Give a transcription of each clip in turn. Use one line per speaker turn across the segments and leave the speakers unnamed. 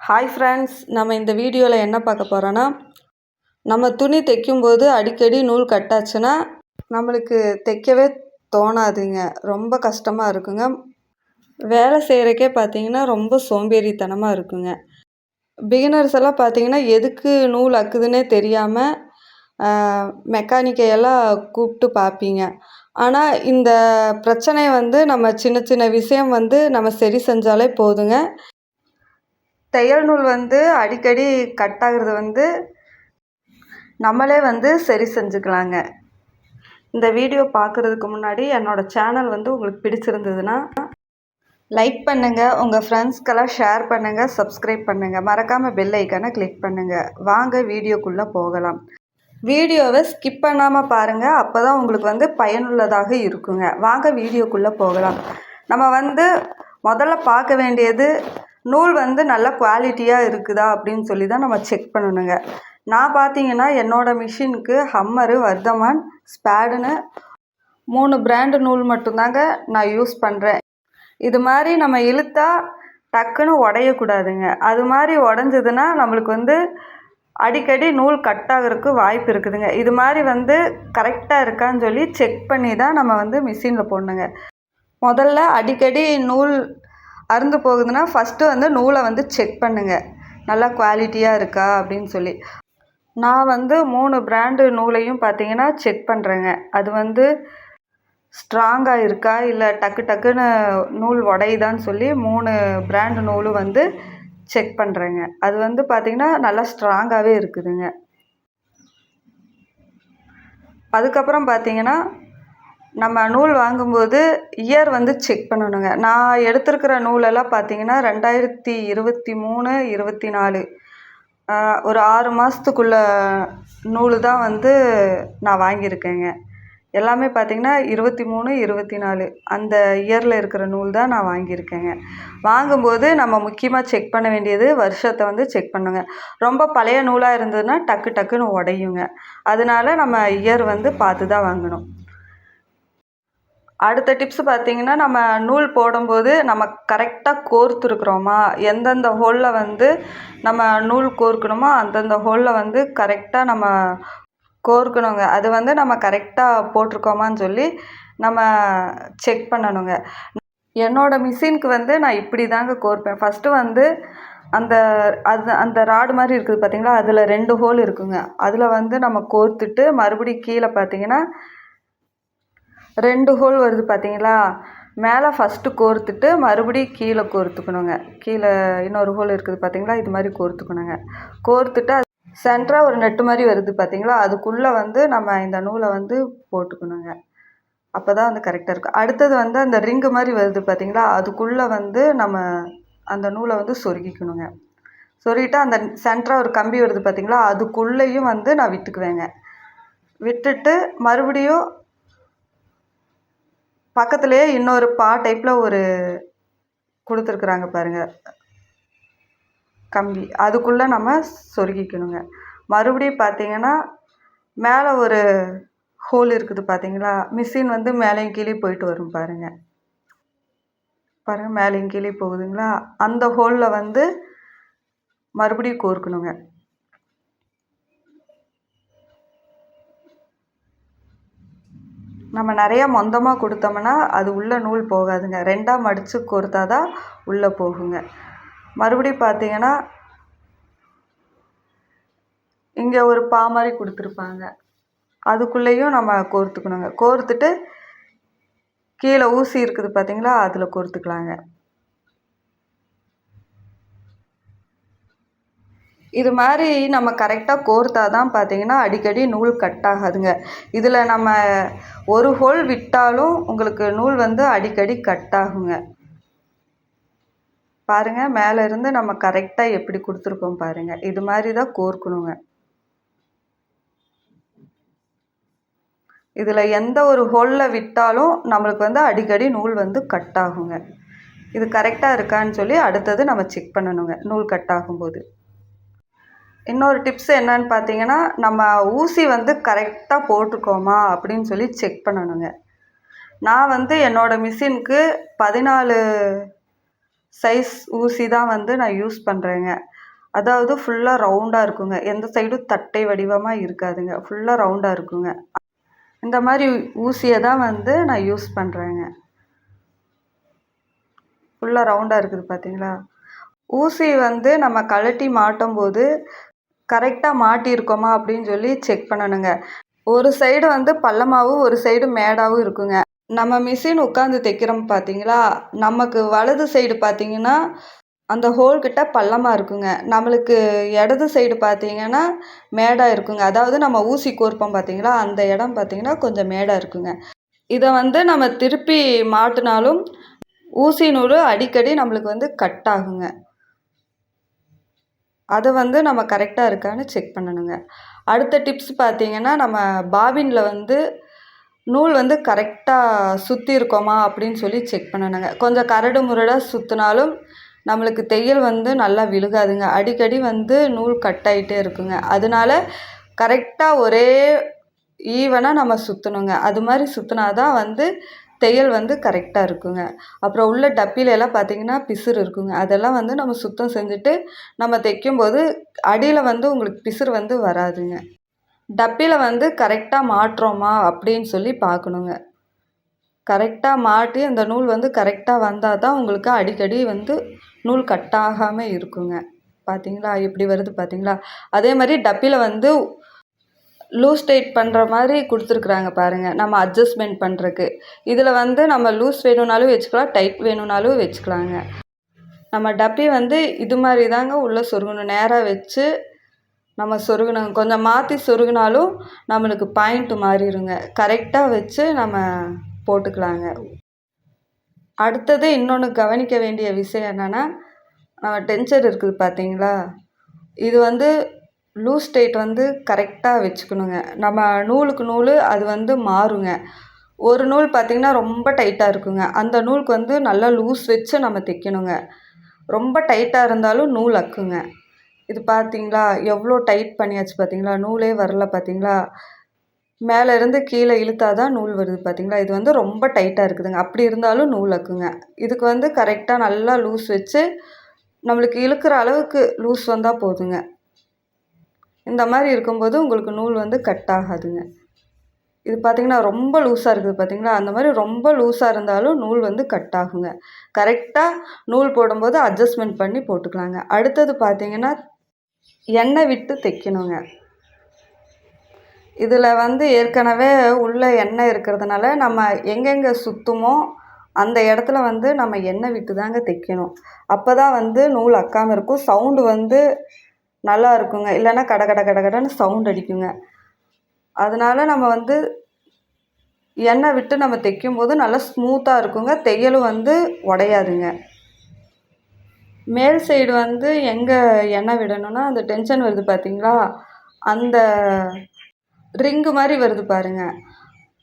Hi friends நம்ம இந்த வீடியோவில் என்ன பார்க்க போகிறோன்னா நம்ம துணி தைக்கும்போது அடிக்கடி நூல் கட்டாச்சுன்னா நம்மளுக்கு தைக்கவே தோணாதுங்க. ரொம்ப கஷ்டமாக இருக்குங்க. வேலை செய்கிறக்கே பார்த்தீங்கன்னா ரொம்ப சோம்பேறித்தனமாக இருக்குங்க. பிகினர்ஸ் எல்லாம் பார்த்தீங்கன்னா எதுக்கு நூல் அக்குதுன்னே தெரியாமல் மெக்கானிக்கை எல்லாம் கூப்பிட்டு பார்ப்பீங்க ஆனால் இந்த பிரச்சனையை வந்து நம்ம சின்ன சின்ன விஷயம் வந்து நம்ம சரி செஞ்சாலே போதுங்க. தையல் நூல் வந்து அடிக்கடி கட் ஆகுறது வந்து நம்மளே வந்து சரி செஞ்சுக்கலாங்க. இந்த வீடியோ பார்க்குறதுக்கு முன்னாடி என்னோடய சேனல் வந்து உங்களுக்கு பிடிச்சிருந்ததுன்னா லைக் பண்ணுங்கள் உங்கள் ஃப்ரெண்ட்ஸ்க்கெல்லாம் ஷேர் பண்ணுங்கள் சப்ஸ்கிரைப் பண்ணுங்கள் மறக்காமல் பெல் ஐக்கானை கிளிக் பண்ணுங்கள் வாங்க வீடியோக்குள்ளே போகலாம். வீடியோவை ஸ்கிப் பண்ணாமல் பாருங்கள் அப்போ தான் உங்களுக்கு வந்து பயனுள்ளதாக இருக்குங்க. வாங்க வீடியோக்குள்ளே போகலாம். நம்ம வந்து முதல்ல பார்க்க வேண்டியது நூல் வந்து நல்ல குவாலிட்டியாக இருக்குதா அப்படின்னு சொல்லி தான் நம்ம செக் பண்ணணுங்க. நான் பார்த்தீங்கன்னா என்னோடய மிஷினுக்கு ஹம்மரு வர்தமான் ஸ்பேடுன்னு மூணு பிராண்டு நூல் மட்டும்தாங்க நான் யூஸ் பண்ணுறேன் இது மாதிரி நம்ம இழுத்தா டக்குன்னு உடையக்கூடாதுங்க. அது மாதிரி உடஞ்சதுன்னா நம்மளுக்கு வந்து அடிக்கடி நூல் கட் ஆகிறதுக்கு வாய்ப்பு இருக்குதுங்க. இது மாதிரி வந்து கரெக்டாக இருக்கான்னு சொல்லி செக் பண்ணி தான் நம்ம வந்து மிஷினில் போடணுங்க. முதல்ல அடிக்கடி நூல் அறுந்து போகுதுன்னா ஃபஸ்ட்டு வந்து நூலை வந்து செக் பண்ணுங்கள் நல்லா குவாலிட்டியாக இருக்கா அப்படின்னு சொல்லி. நான் வந்து மூணு பிராண்டு நூலையும் பார்த்தீங்கன்னா செக் பண்ணுறேங்க அது வந்து ஸ்ட்ராங்காக இருக்கா? இல்லை டக்கு டக்குன்னு நூல் உடையுதான்னு சொல்லி மூணு பிராண்டு நூலும் வந்து செக் பண்ணுறேங்க அது வந்து பார்த்திங்கன்னா நல்லா ஸ்ட்ராங்காகவே இருக்குதுங்க. அதுக்கப்புறம் பார்த்திங்கன்னா நம்ம நூல் வாங்கும்போது இயர் வந்து செக் பண்ணணுங்க. நான் எடுத்திருக்கிற நூலெல்லாம் பார்த்தீங்கன்னா ரெண்டாயிரத்தி இருபத்தி மூணு இருபத்தி நாலு. ஒரு ஆறு மாதத்துக்குள்ள நூல் தான் வந்து நான் வாங்கியிருக்கேங்க. எல்லாமே பார்த்திங்கன்னா இருபத்தி மூணு இருபத்தி நாலு. அந்த இயரில் இருக்கிற நூல் தான் நான் வாங்கியிருக்கேங்க. வாங்கும்போது நம்ம முக்கியமாக செக் பண்ண வேண்டியது வருஷத்தை வந்து செக் பண்ணுங்க. ரொம்ப பழைய நூலாக இருந்ததுன்னா டக்கு டக்குன்னு உடையுங்க. அதனால நம்ம இயர் வந்து பார்த்து தான் வாங்கணும். அடுத்த டிப்ஸ் பார்த்தீங்கன்னா நம்ம நூல் போடும்போது நம்ம கரெக்டாக கோர்த்துருக்குறோமா எந்தெந்த ஹோலில் வந்து நம்ம நூல் கோர்க்கணுமோ அந்தந்த ஹோலில் வந்து கரெக்டாக நம்ம கோர்க்கணுங்க. அது வந்து நம்ம கரெக்டாக போட்டிருக்கோமான்னு சொல்லி நம்ம செக் பண்ணணுங்க. என்னோடய மிஷினுக்கு வந்து நான் இப்படி தாங்க கோர்ப்பேன். ஃபஸ்ட்டு வந்து அந்த அது அந்த ராடு மாதிரி இருக்குது பார்த்திங்களா அதில் ரெண்டு ஹோல் இருக்குங்க. அதில் வந்து நம்ம கோர்த்துட்டு மறுபடியும் கீழே பார்த்திங்கன்னா ரெண்டு ஹோல் வருது பார்த்தீங்களா மேலே ஃபஸ்ட்டு கோர்த்துட்டு மறுபடியும் கீழே கோர்த்துக்கணுங்க. கீழே இன்னொரு ஹோல் இருக்குது பார்த்தீங்களா இது மாதிரி கோர்த்துக்கணுங்க. கோர்த்துட்டு அது சென்டராக ஒரு நெட்டு மாதிரி வருது பார்த்தீங்களா அதுக்குள்ளே வந்து நம்ம இந்த நூலை வந்து போட்டுக்கணுங்க. அப்போ தான் வந்து கரெக்டாக இருக்கும். அடுத்தது வந்து அந்த ரிங்கு மாதிரி வருது பார்த்தீங்களா அதுக்குள்ளே வந்து நம்ம அந்த நூலை வந்து சொருகிக்கணுங்க. சொருகிட்டு அந்த சென்டராக ஒரு கம்பி வருது பார்த்தீங்களா அதுக்குள்ளேயும் வந்து நான் விட்டுக்குவேங்க. விட்டுட்டு மறுபடியும் பக்கத்துலேயே இன்னொரு பா டைப்பில் ஒரு கொடுத்துருக்குறாங்க பாருங்கள் கம்பி. அதுக்குள்ளே நம்ம சொருகிக்கணுங்க. மறுபடியும் பார்த்தீங்கன்னா மேலே ஒரு ஹோல் இருக்குது பார்த்தீங்களா? மிஷின் வந்து மேலேயும் கீழே போயிட்டு வரும் பாருங்கள் பாருங்கள் மேலேயும் கீழே போகுதுங்களா? அந்த ஹோலில் வந்து மறுபடியும் கோர்க்கணுங்க. நம்ம நிறையா மொந்தமாக கொடுத்தோம்னா அது உள்ளே நூல் போகாதுங்க. ரெண்டாக மடித்து கோர்த்தா தான் உள்ளே போகுங்க. மறுபடியும் பார்த்தீங்கன்னா இங்கே ஒரு பா மாதிரி கொடுத்துருப்பாங்க. அதுக்குள்ளேயும் நம்ம கோர்த்துக்கணுங்க. கோர்த்துட்டு கீழே ஊசி இருக்குது பார்த்தீங்களா? அதில் கோர்த்துக்கலாங்க. இது மாதிரி நம்ம கரெக்டாக கோர்த்தா தான் பார்த்தீங்கன்னா அடிக்கடி நூல் கட் ஆகாதுங்க. இதில் நம்ம ஒரு ஹோல் விட்டாலும் உங்களுக்கு நூல் வந்து அடிக்கடி கட் ஆகுங்க. பாருங்கள் மேலே இருந்து நம்ம கரெக்டாக எப்படி கொடுத்துருக்கோம் பாருங்கள் இது மாதிரி தான் கோர்க்கணுங்க. இதில் எந்த ஒரு ஹோலில் விட்டாலும் நம்மளுக்கு வந்து அடிக்கடி நூல் வந்து கட் ஆகுங்க. இது கரெக்டாக இருக்கான்னு சொல்லி அடுத்தது நம்ம செக் பண்ணணுங்க நூல் கட் ஆகும்போது. இன்னொரு டிப்ஸ் என்னன்னு பார்த்தீங்கன்னா நம்ம ஊசி வந்து கரெக்டாக போட்டிருக்கோமா அப்படின்னு சொல்லி செக் பண்ணணுங்க. நான் வந்து என்னோடய மிஷினுக்கு பதினாலு சைஸ் ஊசி தான் வந்து நான் யூஸ் பண்ணுறேங்க அதாவது ஃபுல்லாக ரவுண்டாக இருக்குங்க. எந்த சைடும் தட்டை வடிவமாக இருக்காதுங்க. ஃபுல்லாக ரவுண்டாக இருக்குங்க. இந்த மாதிரி ஊசியை தான் வந்து நான் யூஸ் பண்ணுறேங்க ஃபுல்லாக ரவுண்டாக இருக்குது பார்த்தீங்களா? ஊசி வந்து நம்ம கழட்டி மாட்டும் போது கரெக்டாக மாட்டியிருக்கோமா அப்படின்னு சொல்லி செக் பண்ணணுங்க. ஒரு சைடு வந்து பள்ளமாகவும் ஒரு சைடு மேடாகவும் இருக்குங்க. நம்ம மிஷின் உட்காந்து தைக்கிறோம் பார்த்தீங்களா நமக்கு வலது சைடு பார்த்தீங்கன்னா அந்த ஹோல்கிட்ட பள்ளமாக இருக்குங்க. நம்மளுக்கு இடது சைடு பார்த்தீங்கன்னா மேடாக இருக்குங்க. அதாவது நம்ம ஊசி கோர்ப்போம் பார்த்தீங்களா அந்த இடம் பார்த்தீங்கன்னா கொஞ்சம் மேடாக இருக்குங்க. இதை வந்து நம்ம திருப்பி மாட்டினாலும் ஊசி நூல் அடிக்கடி நம்மளுக்கு வந்து கட் ஆகுங்க. அதை வந்து நம்ம கரெக்டாக இருக்கான்னு செக் பண்ணணுங்க. அடுத்த டிப்ஸ் பார்த்தீங்கன்னா நம்ம பாபினில் வந்து நூல் வந்து கரெக்டாக சுற்றி இருக்கோமா அப்படின்னு சொல்லி செக் பண்ணணுங்க. கொஞ்சம் கரடு முரடாக சுற்றினாலும் நம்மளுக்கு தையல் வந்து நல்லா விழுகாதுங்க. அடிக்கடி வந்து நூல் கட் ஆகிட்டே இருக்குங்க. அதனால கரெக்டாக ஒரே ஈவனாக நம்ம சுற்றணுங்க அது மாதிரி சுற்றினா தான் வந்து தையல் வந்து கரெக்டாக இருக்குங்க. அப்புறம் உள்ள டப்பில எல்லாம் பார்த்தீங்கன்னா பிசுறு இருக்குங்க. அதெல்லாம் வந்து நம்ம சுத்தம் செஞ்சுட்டு நம்ம தைக்கும்போது அடியில் வந்து உங்களுக்கு பிசுறு வந்து வராதுங்க. டப்பியில் வந்து கரெக்டாக மாட்டுறோமா அப்படின்னு சொல்லி பார்க்கணுங்க கரெக்டாக மாட்டி அந்த நூல் வந்து கரெக்டாக வந்தால் தான் உங்களுக்கு அடிக்கடி வந்து நூல் கட்டாகாமல் இருக்குங்க. பார்த்தீங்களா எப்படி வருது பார்த்தீங்களா அதே மாதிரி டப்பியில் வந்து லூஸ் டைட் பண்ணுற மாதிரி கொடுத்துருக்குறாங்க பாருங்கள் நம்ம அட்ஜஸ்ட்மெண்ட் பண்ணுறக்கு இதில் வந்து நம்ம லூஸ் வேணும்னாலும் வச்சுக்கலாம் டைட் வேணும்னாலும் வச்சுக்கலாங்க. நம்ம டப்பி வந்து இது மாதிரி தாங்க உள்ளே சொருகணும். நேராக வச்சு நம்ம சொருகணும். கொஞ்சம் மாற்றி சொருகினாலும் நம்மளுக்கு பாயிண்ட்டு மாறிடுங்க. கரெக்டாக வச்சு நம்ம போட்டுக்கலாங்க. அடுத்தது இன்னொன்று கவனிக்க வேண்டிய விஷயம் என்னென்னா நம்ம டென்சர் இருக்குது பார்த்தீங்களா இது வந்து லூஸ் டைட் வந்து கரெக்டாக வச்சுக்கணுங்க. நம்ம நூலுக்கு நூல் அது வந்து மாறுங்க. ஒரு நூல் பார்த்திங்கன்னா ரொம்ப டைட்டாக இருக்குங்க. அந்த நூலுக்கு வந்து நல்லா லூஸ் வச்சு நம்ம தைக்கணுங்க. ரொம்ப டைட்டாக இருந்தாலும் நூல் அக்குங்க. இது பார்த்தீங்களா? எவ்வளோ டைட் பண்ணியாச்சு பார்த்தீங்களா? நூலே வரல பார்த்தீங்களா? மேலே இருந்து கீழே இழுத்தா தான் நூல் வருது பார்த்தீங்களா? இது வந்து ரொம்ப டைட்டாக இருக்குதுங்க. அப்படி இருந்தாலும் நூல் அக்குங்க. இதுக்கு வந்து கரெக்டாக நல்லா லூஸ் வச்சு நம்மளுக்கு இழுக்கிற அளவுக்கு லூஸ் வந்தால் போதுங்க. இந்த மாதிரி இருக்கும்போது உங்களுக்கு நூல் வந்து கட் ஆகாதுங்க. இது பார்த்திங்கன்னா ரொம்ப லூஸாக இருக்குது பார்த்திங்களா அந்த மாதிரி ரொம்ப லூஸாக இருந்தாலும் நூல் வந்து கட் ஆகுங்க. கரெக்டாக நூல் போடும்போது அட்ஜஸ்ட்மெண்ட் பண்ணி போட்டுக்கலாங்க. அடுத்தது பார்த்திங்கன்னா எண்ணெய் விட்டு தைக்கணுங்க. இதில் வந்து ஏற்கனவே உள்ள எண்ணெய் இருக்கிறதுனால நம்ம எங்கெங்கே சுற்றுமோ அந்த இடத்துல வந்து நம்ம எண்ணெய் விட்டு தாங்க தைக்கணும். அப்போ தான் வந்து நூல் அக்காமல் இருக்கும். சவுண்டு வந்து நல்லா இருக்குங்க இல்லைன்னா கட கட கட கடன்னு சவுண்ட் அடிக்குங்க. அதனால் நம்ம வந்து எண்ணெய் விட்டு நம்ம தைக்கும்போது நல்லா ஸ்மூத்தாக இருக்குங்க. தையலும் வந்து உடையாதுங்க. மேல் சைடு வந்து எங்கே எண்ணெய் விடணும்னா அந்த டென்ஷன் வருது பார்த்தீங்களா அந்த ரிங்கு மாதிரி வருது பாருங்கள்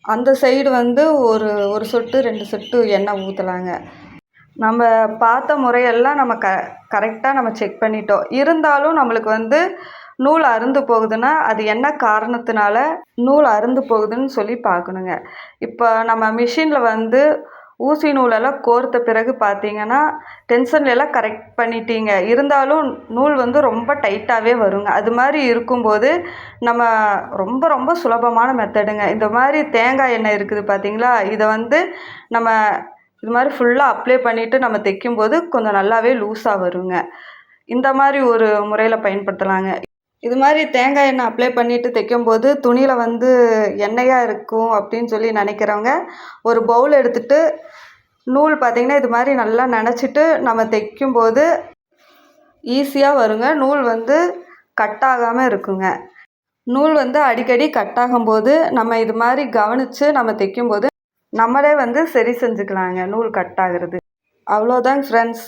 அந்த சைடு வந்து ஒரு ஒரு சொட்டு ரெண்டு சொட்டு எண்ணெய் ஊற்றலாங்க நம்ம பார்த்த முறையெல்லாம் நம்ம க கரெக்டாக நம்ம செக் பண்ணிட்டோம். இருந்தாலும் நம்மளுக்கு வந்து நூல் அறுந்து போகுதுன்னா அது என்ன காரணத்தினால நூல் அறுந்து போகுதுன்னு சொல்லி பார்க்கணுங்க. இப்போ நம்ம மிஷினில் வந்து ஊசி நூலெல்லாம் கோர்த்த பிறகு பார்த்தீங்கன்னா டென்ஷன்லலாம் கரெக்ட் பண்ணிட்டீங்க. இருந்தாலும் நூல் வந்து ரொம்ப டைட்டாகவே வருங்க. அது மாதிரி இருக்கும்போது நம்ம ரொம்ப ரொம்ப சுலபமான மெத்தடுங்க இந்த மாதிரி தேங்காய் எண்ணெய் இருக்குது பார்த்தீங்களா? இதை வந்து நம்ம இது மாதிரி ஃபுல்லாக அப்ளை பண்ணிவிட்டு நம்ம தைக்கும்போது கொஞ்சம் நல்லாவே லூஸாக வருங்க. இந்த மாதிரி ஒரு முறையில் பயன்படுத்தலாங்க. இது மாதிரி தேங்காய் எண்ணெய் அப்ளை பண்ணிவிட்டு தைக்கும்போது துணியில் வந்து எண்ணெயாக இருக்கும் அப்படின்னு சொல்லி நினைக்கிறவங்க ஒரு பவுல் எடுத்துகிட்டு நூல் பார்த்திங்கன்னா இது மாதிரி நல்லா நினச்சிட்டு நம்ம தைக்கும்போது ஈஸியாக வருங்க. நூல் வந்து கட் ஆகாமல் இருக்குங்க. நூல் வந்து அடிக்கடி கட் ஆகும்போது நம்ம இது மாதிரி கவனித்து நம்ம தைக்கும்போது நம்மளே வந்து சரி செஞ்சுக்கலாங்க நூல் கட் ஆகிறது. அவ்வளோதாங்க ஃப்ரெண்ட்ஸ்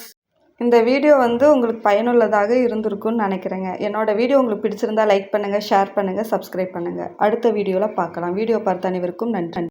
இந்த வீடியோ வந்து உங்களுக்கு பயனுள்ளதாக இருந்திருக்குன்னு நினைக்கிறேங்க. என்னோடய வீடியோ உங்களுக்கு பிடிச்சிருந்தா லைக் பண்ணுங்கள் ஷேர் பண்ணுங்கள் சப்ஸ்கிரைப் பண்ணுங்கள் அடுத்த வீடியோவில் பார்க்கலாம். வீடியோ பார்த்த அனைவருக்கும் நன்றி.